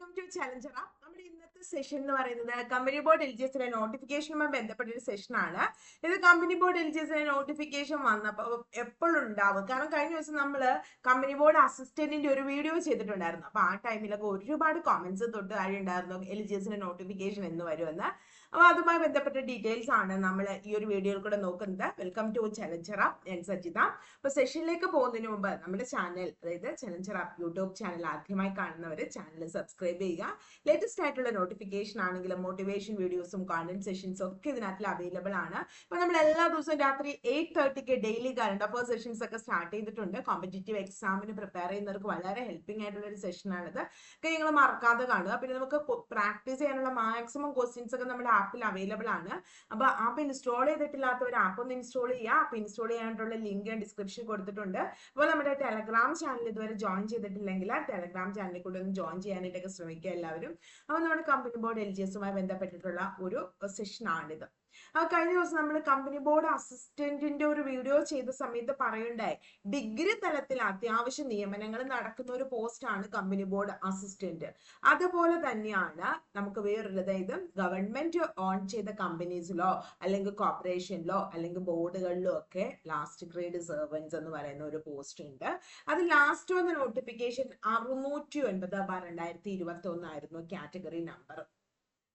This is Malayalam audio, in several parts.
വെൽക്കം ടു ചലഞ്ചറ നമ്മുടെ ഇന്നത്തെ സെഷൻ എന്ന് പറയുന്നത് കമ്പനി ബോർഡ് എൽ ജി നോട്ടിഫിക്കേഷനുമായി ബന്ധപ്പെട്ട ഒരു സെഷനാണ് ഇത് company board L G notification വന്നപ്പോൾ എപ്പോഴും ഉണ്ടാവും. കാരണം കഴിഞ്ഞ ദിവസം നമ്മൾ കമ്പനി ബോർഡ് അസിസ്റ്റന്റിന്റെ ഒരു വീഡിയോ ചെയ്തിട്ടുണ്ടായിരുന്നു. അപ്പൊ ആ ടൈമിലൊക്കെ ഒരുപാട് കോമന്റ്സ് തൊട്ട് താഴെ ഉണ്ടായിരുന്നു എൽ ജി നോട്ടിഫിക്കേഷൻ എന്ന് വരുമെന്ന്. അപ്പൊ അതുമായി ബന്ധപ്പെട്ട ഡീറ്റെയിൽസ് ആണ് നമ്മൾ ഈ ഒരു വീഡിയോയിൽ കൂടെ നോക്കുന്നത്. വെൽക്കം ടു ചലഞ്ചറ ഞാൻ സജിത. അപ്പൊ സെഷനിലേക്ക് പോകുന്നതിന് മുമ്പ് നമ്മുടെ ചാനൽ അതായത് ചലഞ്ചറ യൂട്യൂബ് ചാനൽ ആദ്യമായി കാണുന്നവർ ചാനൽ സബ്സ്ക്രൈബ് ചെയ്യുക. ലേറ്റസ്റ്റ് ആയിട്ടുള്ള നോട്ടിഫിക്കേഷൻ ആണെങ്കിലും മോട്ടിവേഷൻ വീഡിയോസും കോണ്ടന്റ് സെഷൻസും ഒക്കെ ഇതിനകത്തിൽ അവൈലബിൾ ആണ്. അപ്പോൾ നമ്മൾ എല്ലാ ദിവസവും രാത്രി എയ്റ്റ് തേർട്ടിക്ക് ഡെയിലി കറണ്ട് അപ്പോൾ സെഷൻസ് ഒക്കെ സ്റ്റാർട്ട് ചെയ്തിട്ടുണ്ട്. കോമ്പറ്റേറ്റീവ് എക്സാമിന് പ്രിപ്പയർ ചെയ്യുന്നവർക്ക് വളരെ ഹെൽപ്പിംഗ് ആയിട്ടുള്ള ഒരു സെഷനാണിത് ഒക്കെ നിങ്ങൾ മറക്കാതെ കാണുക. പിന്നെ നമുക്ക് പ്രാക്ടീസ് ചെയ്യാനുള്ള മാക്സിമം ക്വസ്റ്റ്യൻസ് ഒക്കെ നമ്മുടെ ആപ്പിൽ അവൈലബിൾ ആണ്. അപ്പൊ ആപ്പ് ഇൻസ്റ്റാൾ ചെയ്തിട്ടില്ലാത്തവർ ആപ്പ് ഒന്ന് ഇൻസ്റ്റാൾ ചെയ്യുക ആപ്പ് ഇൻസ്റ്റാൾ ചെയ്യാനായിട്ടുള്ള ലിങ്ക് ഡിസ്ക്രിപ്ഷൻ കൊടുത്തിട്ടുണ്ട്. അപ്പോൾ നമ്മുടെ ടെലഗ്രാം ചാനൽ ഇതുവരെ ജോയിൻ ചെയ്തിട്ടില്ലെങ്കിൽ ടെലഗ്രാം ചാനലിൽ കൂടെ ഒന്ന് ജോയിൻ ചെയ്യാനായിട്ടൊക്കെ ശ്രമിക്കുക എല്ലാവരും. അപ്പോൾ നമ്മുടെ കമ്പനി ബോർഡ് എൽ ജി എസുമായി ബന്ധപ്പെട്ടിട്ടുള്ള ഒരു സെഷനാണിത് ആ കഴിഞ്ഞ ദിവസം നമ്മൾ കമ്പനി ബോർഡ് അസിസ്റ്റന്റിന്റെ ഒരു വീഡിയോ ചെയ്ത സമയത്ത് പറയുണ്ടായി. ഡിഗ്രി തലത്തിൽ അത്യാവശ്യ നിയമനങ്ങൾ നടക്കുന്ന ഒരു പോസ്റ്റാണ് കമ്പനി ബോർഡ് അസിസ്റ്റന്റ് അതുപോലെ തന്നെയാണ് നമുക്ക് വേറൊരു അതായത് ഗവൺമെന്റ് ഓൺ ചെയ്ത കമ്പനീസിലോ അല്ലെങ്കിൽ കോർപ്പറേഷനിലോ അല്ലെങ്കിൽ ബോർഡുകളിലോ ഒക്കെ ലാസ്റ്റ് ഗ്രേഡ് സെർവൻസ് എന്ന് പറയുന്ന ഒരു പോസ്റ്റ് ഉണ്ട്. അത് ലാസ്റ്റ് വന്ന നോട്ടിഫിക്കേഷൻ അറുന്നൂറ്റി ഒൻപത് ബാർ രണ്ടായിരത്തി ഇരുപത്തി ഒന്നായിരുന്നു കാറ്റഗറി നമ്പർ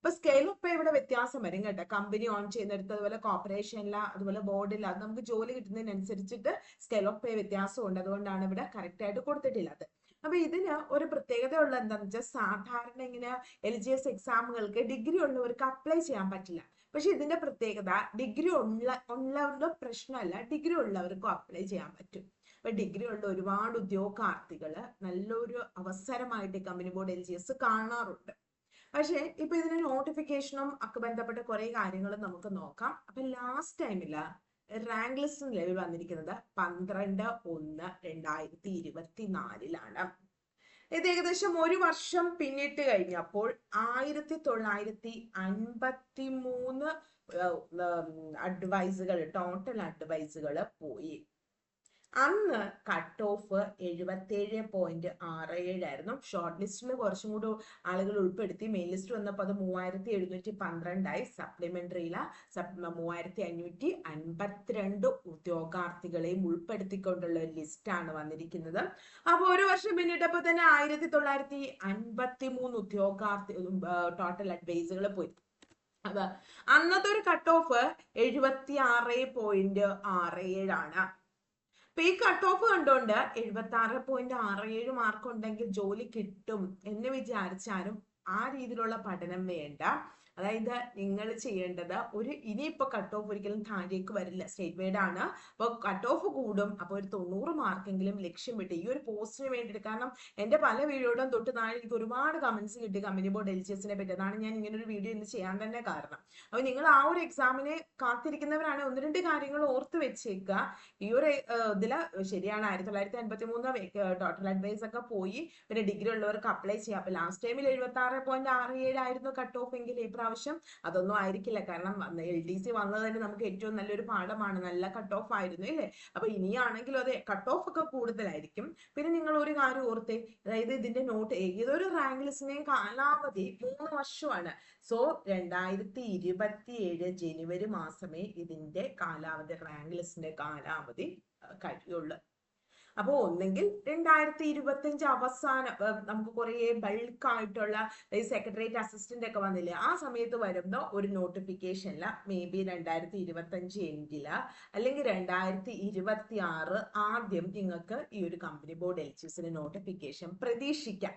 ഇപ്പൊ സ്കെയിൽ ഒപ്പം ഇവിടെ വ്യത്യാസം വരും കേട്ടോ. കമ്പനി ഓൺ ചെയ്യുന്നിടത്ത് അതുപോലെ കോർപ്പറേഷനില അതുപോലെ ബോർഡില്ല അത് നമുക്ക് ജോലി കിട്ടുന്നതിനനുസരിച്ചിട്ട് സ്കെയിൽ ഓഫ് പേ വ്യത്യാസമുണ്ട്. അതുകൊണ്ടാണ് ഇവിടെ കറക്റ്റ് ആയിട്ട് കൊടുത്തിട്ടില്ലാത്തത് അപ്പൊ ഇതിന് ഒരു പ്രത്യേകത ഉള്ള എന്താണെന്ന് വെച്ചാൽ സാധാരണ ഇങ്ങനെ എൽ ജി എസ് എക്സാമുകൾക്ക് ഡിഗ്രി ഉള്ളവർക്ക് അപ്ലൈ ചെയ്യാൻ പറ്റില്ല. പക്ഷെ ഇതിന്റെ പ്രത്യേകത ഡിഗ്രി ഉള്ള ഉള്ളവരുടെ പ്രശ്നമല്ല ഡിഗ്രി ഉള്ളവർക്കും അപ്ലൈ ചെയ്യാൻ പറ്റും. അപ്പൊ ഡിഗ്രി ഉള്ള ഒരുപാട് ഉദ്യോഗാർത്ഥികൾ നല്ലൊരു അവസരമായിട്ട് company board L G S കാണാറുണ്ട്. പക്ഷേ ഇപ്പൊ ഇതിന് നോട്ടിഫിക്കേഷനും ഒക്കെ ബന്ധപ്പെട്ട കുറെ കാര്യങ്ങളും നമുക്ക് നോക്കാം. അപ്പൊ ലാസ്റ്റ് ടൈമിൽ റാങ്ക് ലിസ്റ്റ് നിലവിൽ വന്നിരിക്കുന്നത് പന്ത്രണ്ട് ഒന്ന് രണ്ടായിരത്തി ഇരുപത്തി നാലിലാണ് ഇത് ഏകദേശം ഒരു വർഷം പിന്നിട്ട് കഴിഞ്ഞപ്പോൾ ആയിരത്തി തൊള്ളായിരത്തി അൻപത്തി മൂന്ന് അഡ്വൈസുകൾ ടോട്ടൽ അഡ്വൈസുകൾ പോയി. അന്ന് കട്ട് ഓഫ് എഴുപത്തേഴ് പോയിന്റ് ആറ് ഏഴായിരുന്നു ഷോർട്ട് ലിസ്റ്റിൽ കുറച്ചും കൂടി ആളുകൾ ഉൾപ്പെടുത്തി. മെയിൻ ലിസ്റ്റ് വന്നപ്പോൾ അത് മൂവായിരത്തി എഴുന്നൂറ്റി പന്ത്രണ്ടായി സപ്ലിമെന്ററിയില മൂവായിരത്തി അഞ്ഞൂറ്റി അൻപത്തിരണ്ട് ഉദ്യോഗാർത്ഥികളെയും ഉൾപ്പെടുത്തിക്കൊണ്ടുള്ള ഒരു ലിസ്റ്റാണ് വന്നിരിക്കുന്നത്. അപ്പോൾ ഒരു വർഷം പിന്നിട്ടപ്പോൾ തന്നെ ആയിരത്തി തൊള്ളായിരത്തി അൻപത്തി മൂന്ന് ഉദ്യോഗാർത്ഥി ടോട്ടൽ അഡ്വൈസുകൾ പോയി. അന്നത്തെ ഒരു കട്ട് ഓഫ് എഴുപത്തി ആറ് പോയിന്റ് ആറ് ഏഴാണ് അപ്പൊ ഈ കട്ട് ഓഫ് കണ്ടുകൊണ്ട് എഴുപത്തി ആറ് പോയിന്റ് ആറ് ഏഴ് മാർക്ക് ഉണ്ടെങ്കിൽ ജോലി കിട്ടും എന്ന് വിചാരിച്ചാലും ആ രീതിയിലുള്ള പഠനം വേണ്ട. അതായത് നിങ്ങൾ ചെയ്യേണ്ടത് ഒരു ഇനിയിപ്പോ കട്ട് ഓഫ് ഒരിക്കലും താഴേക്ക് വരില്ല. സ്റ്റേറ്റ് വൈഡ് ആണ്. അപ്പോൾ കട്ട് ഓഫ് കൂടും. അപ്പോൾ ഒരു തൊണ്ണൂറ് മാർക്കെങ്കിലും ലക്ഷ്യം വിട്ട് ഈ ഒരു പോസ്റ്റിന് വേണ്ടിയിട്ട് കാരണം എന്റെ പല വീഡിയോയിലും തൊട്ട് താഴെ എനിക്ക് ഒരുപാട് കമന്റ്സ് കിട്ടി കമ്പനി ബോർഡ് എൽ ജി എസിനെ പറ്റി. അതാണ് ഞാൻ ഇങ്ങനെ ഒരു വീഡിയോ ഇന്ന് ചെയ്യാൻ തന്നെ കാരണം. അപ്പോൾ നിങ്ങൾ ആ ഒരു എക്സാമിനെ കാത്തിരിക്കുന്നവരാണ്. ഒന്ന് രണ്ട് കാര്യങ്ങൾ ഓർത്ത് വെച്ചേക്കുക. ഈ ഒരു ഇതിൽ ശരിയാണ്. ആയിരത്തി തൊള്ളായിരത്തി അൻപത്തി മൂന്ന് ടോട്ടൽ അഡ്വൈസ് ഒക്കെ പോയി. പിന്നെ ഡിഗ്രി ഉള്ളവർക്ക് അപ്ലൈ ചെയ്യാം. അപ്പോൾ ലാസ്റ്റ് ടൈമിൽ എഴുപത്തി ആറ് പോയിന്റ് ആറ് ഏഴായിരുന്നു കട്ട് ഓഫ് എങ്കിൽ. ഈ പ്രാവശ്യം അതൊന്നും ആയിരിക്കില്ല. കാരണം എൽ ഡി സി വന്നത് തന്നെ നമുക്ക് ഏറ്റവും നല്ലൊരു പാഠമാണ്. നല്ല കട്ട് ഓഫ് ആയിരുന്നു അല്ലേ? അപ്പൊ ഇനിയാണെങ്കിലും അതെ കട്ട് ഓഫ് ഒക്കെ കൂടുതലായിരിക്കും. പിന്നെ നിങ്ങൾ ഒരു കാര്യം ഓർത്തേ അതായത് ഇതിന്റെ നോട്ട് ഏതൊരു റാങ്ക് ലിസ്റ്റിനെയും കാലാവധി മൂന്ന് വർഷമാണ്. സോ രണ്ടായിരത്തി ഇരുപത്തി ഏഴ് ജനുവരി മാസമേ ഇതിന്റെ കാലാവധി റാങ്ക് ലിസ്റ്റിന്റെ കാലാവധി കഴിയുള്ളൂ. അപ്പോൾ ഒന്നെങ്കിൽ രണ്ടായിരത്തി ഇരുപത്തി അഞ്ച് അവസാനം നമുക്ക് കുറേ ബൾക്ക് ആയിട്ടുള്ള സെക്രട്ടേറിയറ്റ് അസിസ്റ്റന്റ് ഒക്കെ വന്നില്ലേ ആ സമയത്ത് വരുന്ന ഒരു നോട്ടിഫിക്കേഷനില മേ ബി രണ്ടായിരത്തി ഇരുപത്തി അഞ്ച് എൻഡിൽ അല്ലെങ്കിൽ രണ്ടായിരത്തി ഇരുപത്തി ആറ് ആദ്യം നിങ്ങൾക്ക് ഈ ഒരു കമ്പനി ബോർഡ് എൽ നോട്ടിഫിക്കേഷൻ പ്രതീക്ഷിക്കാം.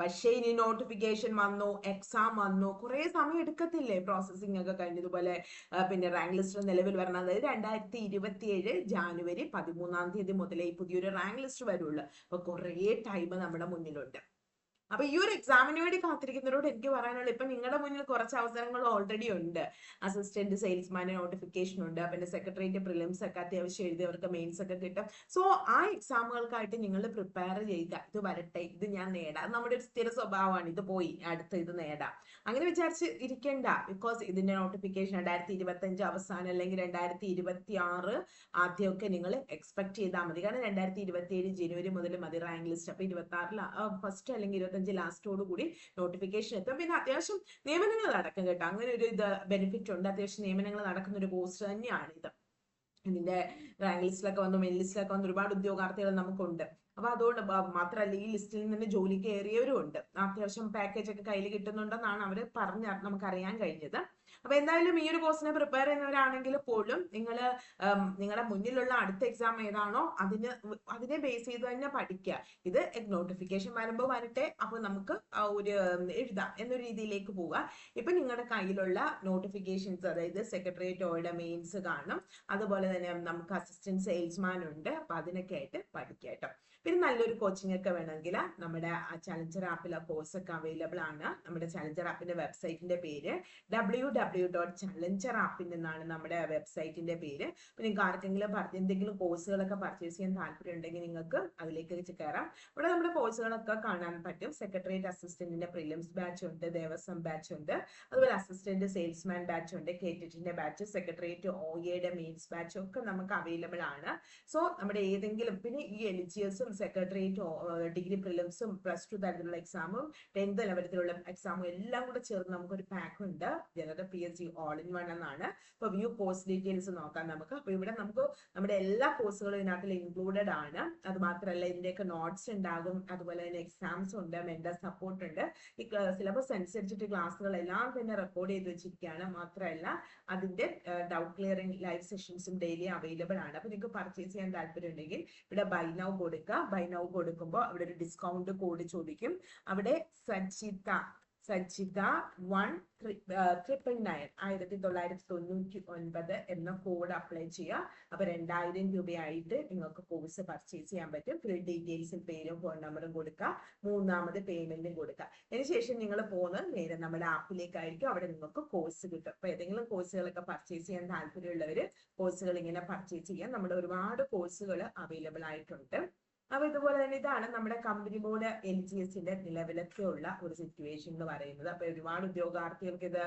പക്ഷേ ഇനി നോട്ടിഫിക്കേഷൻ വന്നു എക്സാം വന്നു കുറെ സമയം എടുക്കത്തില്ലേ പ്രോസസ്സിംഗ് ഒക്കെ കഴിഞ്ഞതുപോലെ. പിന്നെ റാങ്ക് ലിസ്റ്റ് നിലവിൽ വരണം. അതായത് രണ്ടായിരത്തി ഇരുപത്തി ഏഴ് ജാനുവരി പതിമൂന്നാം തീയതി മുതലേ പുതിയൊരു റാങ്ക് ലിസ്റ്റ് വരുള്ളൂ. അപ്പൊ കുറേ ടൈം നമ്മുടെ മുന്നിലുണ്ട്. അപ്പൊ ഈ ഒരു എക്സാമിന് വേണ്ടി കാത്തിരിക്കുന്നവരോട് എനിക്ക് പറയാനുള്ളത് ഇപ്പൊ നിങ്ങളുടെ മുന്നിൽ കുറച്ച് അവസരങ്ങൾ ഓൾറെഡി ഉണ്ട്. അസിസ്റ്റന്റ് സെയിൽസ്മാന് നോട്ടിഫിക്കേഷൻ ഉണ്ട്. പിന്നെ സെക്രട്ടറിയേറ്റ് പ്രിലിംസ് ഒക്കെ അത്യാവശ്യം എഴുതിയവർക്ക് മെയിൻസ് ഒക്കെ കിട്ടും. സോ ആ എക്സാമുകൾക്കായിട്ട് നിങ്ങൾ പ്രിപ്പയർ ചെയ്യുക ഇത് വരട്ടെ ഇത് ഞാൻ നേടാം. നമ്മുടെ ഒരു സ്ഥിര സ്വഭാവമാണ്. ഇത് പോയി അടുത്ത് ഇത് നേടാം. അങ്ങനെ വിചാരിച്ച് ഇരിക്കേണ്ട. ബിക്കോസ് ഇതിന്റെ നോട്ടിഫിക്കേഷൻ രണ്ടായിരത്തി ഇരുപത്തി അഞ്ച് അവസാനം അല്ലെങ്കിൽ രണ്ടായിരത്തി ഇരുപത്തി ആറ് ആദ്യമൊക്കെ നിങ്ങൾ എക്സ്പെക്ട് ചെയ്താൽ മതി. കാരണം രണ്ടായിരത്തി ഇരുപത്തി ഏഴ് ജനുവരി മുതൽ മതി. റാങ്ക് ലിസ്റ്റ് അപ്പൊ ഇരുപത്തി ആറിൽ ഫസ്റ്റ് അല്ലെങ്കിൽ ഇരുപത്തി ഇരുപത്തഞ്ച് ലാസ്റ്റോട് കൂടി നോട്ടിഫിക്കേഷൻ എത്തും. പിന്നെ അത്യാവശ്യം നിയമനങ്ങൾ നടക്കും കേട്ടോ. അങ്ങനെ ഒരു ഇത് ബെനിഫിറ്റ് ഉണ്ട്. അത്യാവശ്യം നിയമനങ്ങൾ നടക്കുന്ന ഒരു പോസ്റ്റ് തന്നെയാണ് ഇത്. ഇതിന്റെ റാങ്ക് ലിസ്റ്റിലൊക്കെ വന്നു മെയിൻ ലിസ്റ്റിലൊക്കെ വന്നു ഒരുപാട് ഉദ്യോഗാർത്ഥികൾ നമുക്കുണ്ട്. അപ്പൊ അതുകൊണ്ട് മാത്രമല്ല ഈ ലിസ്റ്റിൽ നിന്ന് ജോലി കയറിയവരും ഉണ്ട്. അത്യാവശ്യം പാക്കേജ് ഒക്കെ കയ്യിൽ കിട്ടുന്നുണ്ടെന്നാണ് അവർ പറഞ്ഞ നമുക്ക് അറിയാൻ കഴിഞ്ഞത്. അപ്പൊ എന്തായാലും ഈ ഒരു കോഴ്സിനെ പ്രിപ്പയർ ചെയ്യുന്നവരാണെങ്കിൽ പോലും നിങ്ങൾ നിങ്ങളുടെ മുന്നിലുള്ള അടുത്ത എക്സാം ഏതാണോ അതിന് അതിനെ ബേസ് ചെയ്ത് തന്നെ പഠിക്കുക. ഇത് നോട്ടിഫിക്കേഷൻ വരുമ്പോൾ വരട്ടെ. അപ്പൊ നമുക്ക് ഒരു എഴുതാം എന്നൊരു രീതിയിലേക്ക് പോവുക. ഇപ്പൊ നിങ്ങളുടെ കയ്യിലുള്ള നോട്ടിഫിക്കേഷൻസ് അതായത് സെക്രട്ടേറിയറ്റ് ഓയുടെ മെയിൻസ് കാണും. അതുപോലെ തന്നെ നമുക്ക് അസിസ്റ്റന്റ് സെയിൽസ്മാൻ ഉണ്ട്. അപ്പൊ അതിനൊക്കെ ആയിട്ട് പഠിക്കുക കേട്ടോ. പിന്നെ നല്ലൊരു കോച്ചിങ് ഒക്കെ വേണമെങ്കിൽ നമ്മുടെ ചലഞ്ചർ ആ കോഴ്സ് ഒക്കെ അവൈലബിൾ ആണ്. നമ്മുടെ ചലഞ്ചർ ആപ്പിന്റെ വെബ്സൈറ്റിന്റെ പേര് ഡബ്ല്യൂ ഡബ്ല്യൂ ഡോട്ട് ചലഞ്ചർ ആപ്പിൽ നിന്നാണ് നമ്മുടെ വെബ്സൈറ്റിന്റെ പേര്. പിന്നെ നിങ്ങൾക്ക് ആർക്കെങ്കിലും എന്തെങ്കിലും കോഴ്സുകളൊക്കെ പർച്ചേസ് ചെയ്യാൻ താല്പര്യം ഉണ്ടെങ്കിൽ നിങ്ങൾക്ക് അതിലേക്ക് കയറാം ഇവിടെ നമ്മുടെ കോഴ്സുകളൊക്കെ കാണാൻ പറ്റും. സെക്രട്ടേറിയറ്റ് അസിസ്റ്റന്റിന്റെ പ്രിലിംസ് ബാച്ച് ഉണ്ട് ദേവസ്വം ബാച്ച് ഉണ്ട്. അതുപോലെ അസിസ്റ്റന്റ് സെയിൽസ്മാൻ ബാച്ച് ഉണ്ട് കേറ്റിന്റെ ബാച്ച് സെക്രട്ടേറിയറ്റ് എയുടെ മെയിൻസ് ബാച്ച് ഒക്കെ നമുക്ക് അവൈലബിൾ ആണ്. സോ നമ്മുടെ ഏതെങ്കിലും പിന്നെ ഈ എലിജിയസും സെക്രട്ടേറിയറ്റ് ഡിഗ്രി പ്രിലിംസും പ്ലസ് ടു തരത്തിലുള്ള എക്സാമും ടെൻത്ത് ലെവലത്തിലുള്ള എക്സാമും എല്ലാം കൂടെ ചേർന്ന് നമുക്കൊരു പാക്ക് ഉണ്ട്. General P S C all in one എന്നാണ്. അപ്പൊ വ്യൂ കോഴ്സ് ഡീറ്റെയിൽസ് നോക്കാം നമുക്ക്. അപ്പൊ ഇവിടെ നമുക്ക് നമ്മുടെ എല്ലാ കോഴ്സുകളും ഇതിനകത്ത് ഇൻക്ലൂഡഡ് ആണ്. അത് മാത്രമല്ല ഇതിന്റെയൊക്കെ നോട്ട്സ് ഉണ്ടാകും. അതുപോലെ തന്നെ എക്സാംസ് ഉണ്ട്. മെന്റർ സപ്പോർട്ട് ഉണ്ട്. ഈ സിലബസ് അനുസരിച്ചിട്ട് ക്ലാസ്സുകൾ എല്ലാം തന്നെ റെക്കോർഡ് ചെയ്ത് വെച്ചിരിക്കുകയാണ്. മാത്രമല്ല അതിന്റെ ഡൗട്ട് ക്ലിയറിംഗ് ലൈവ് സെഷൻസും ഡെയിലി അവൈലബിൾ ആണ്. അപ്പൊ നിങ്ങൾക്ക് പർച്ചേസ് ചെയ്യാൻ താല്പര്യം ഉണ്ടെങ്കിൽ ഇവിടെ ബൈ നൗ കൊടുക്കുക ബൈ നൗ കൊടുക്കുമ്പോൾ അവിടെ ഒരു ഡിസ്കൗണ്ട് കോഡ് ചോദിക്കും. അവിടെ Sajitha Sajitha one triple nine ആയിരത്തി തൊള്ളായിരത്തി തൊണ്ണൂറ്റി ഒൻപത് എന്ന കോഡ് അപ്ലൈ ചെയ്യുക. അപ്പൊ രണ്ടായിരം രൂപയായിട്ട് നിങ്ങൾക്ക് കോഴ്സ് പർച്ചേസ് ചെയ്യാൻ പറ്റും. ഫുൾ ഡീറ്റെയിൽസും പേരും ഫോൺ നമ്പറും കൊടുക്കുക. മൂന്നാമത് പേയ്മെന്റും കൊടുക്കുക. അതിനുശേഷം നിങ്ങൾ പോകുന്നത് നേരെ നമ്മുടെ ആപ്പിലേക്കായിരിക്കും അവിടെ നിങ്ങൾക്ക് കോഴ്സ് കിട്ടും. അപ്പൊ ഏതെങ്കിലും കോഴ്സുകളൊക്കെ പർച്ചേസ് ചെയ്യാൻ താല്പര്യമുള്ളവർ കോഴ്സുകൾ ഇങ്ങനെ പർച്ചേസ് ചെയ്യാം. നമ്മുടെ ഒരുപാട് കോഴ്സുകൾ അവൈലബിൾ ആയിട്ടുണ്ട്. അപ്പൊ ഇതുപോലെ തന്നെ ഇതാണ് നമ്മുടെ കമ്പനി ബോർഡ് എൽ ജി എസിന്റെ നിലവിലൊക്കെ ഉള്ള ഒരു സിറ്റുവേഷൻ എന്ന് പറയുന്നത്. അപ്പൊ ഒരുപാട് ഉദ്യോഗാർത്ഥികൾക്ക് ഇത്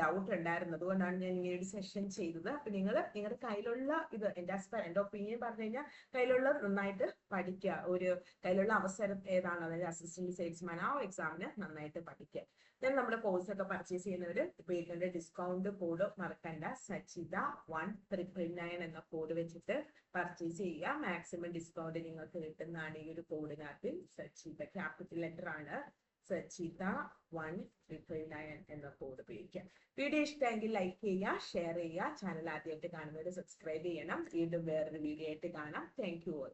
ഡൗട്ട് ഉണ്ടായിരുന്നത് അതുകൊണ്ടാണ് ഞാൻ ഇങ്ങനെ ഒരു സെഷൻ ചെയ്തത്. അപ്പൊ നിങ്ങൾ നിങ്ങളുടെ കയ്യിലുള്ള ഇത് എന്റെ എന്റെ ഒപ്പീനിയൻ പറഞ്ഞു കഴിഞ്ഞാൽ കയ്യിലുള്ള നന്നായിട്ട് പഠിക്കുക ഒരു കയ്യിലുള്ള അവസരം ഏതാണ്? അതായത് അസിസ്റ്റന്റ് സെയിൽസ്മാൻ ആ എക്സാമിന് നന്നായിട്ട് പഠിക്കുക ഞാൻ നമ്മുടെ കോഴ്സ് ഒക്കെ പർച്ചേസ് ചെയ്യുന്നവർ ഇപ്പൊ ഡിസ്കൗണ്ട് കോഡ് മറക്കണ്ട. സച്ചിത വൺ ത്രിപ്പിൾ നയൻ എന്ന കോഡ് വെച്ചിട്ട് പർച്ചേസ് ചെയ്യുക. മാക്സിമം ഡിസ്കൗണ്ട് നിങ്ങൾക്ക് കിട്ടുന്നതാണ് ഈ ഒരു കോഡിനകത്ത് സെർച്ച് ചെയ്ത ക്യാപിറ്റൽ ലെറ്റർ ആണ് സച്ചിത വൺ ട്രിപ്പിൾ നയൻ എന്ന കോഡ് ഉപയോഗിക്കുക. വീഡിയോ ഇഷ്ടമെങ്കിൽ ലൈക്ക് ചെയ്യുക ഷെയർ ചെയ്യുക. ചാനൽ ആദ്യമായിട്ട് കാണുന്നവർ സബ്സ്ക്രൈബ് ചെയ്യണം. വീണ്ടും വേറൊരു വീഡിയോ ആയിട്ട് കാണാം. Thank you all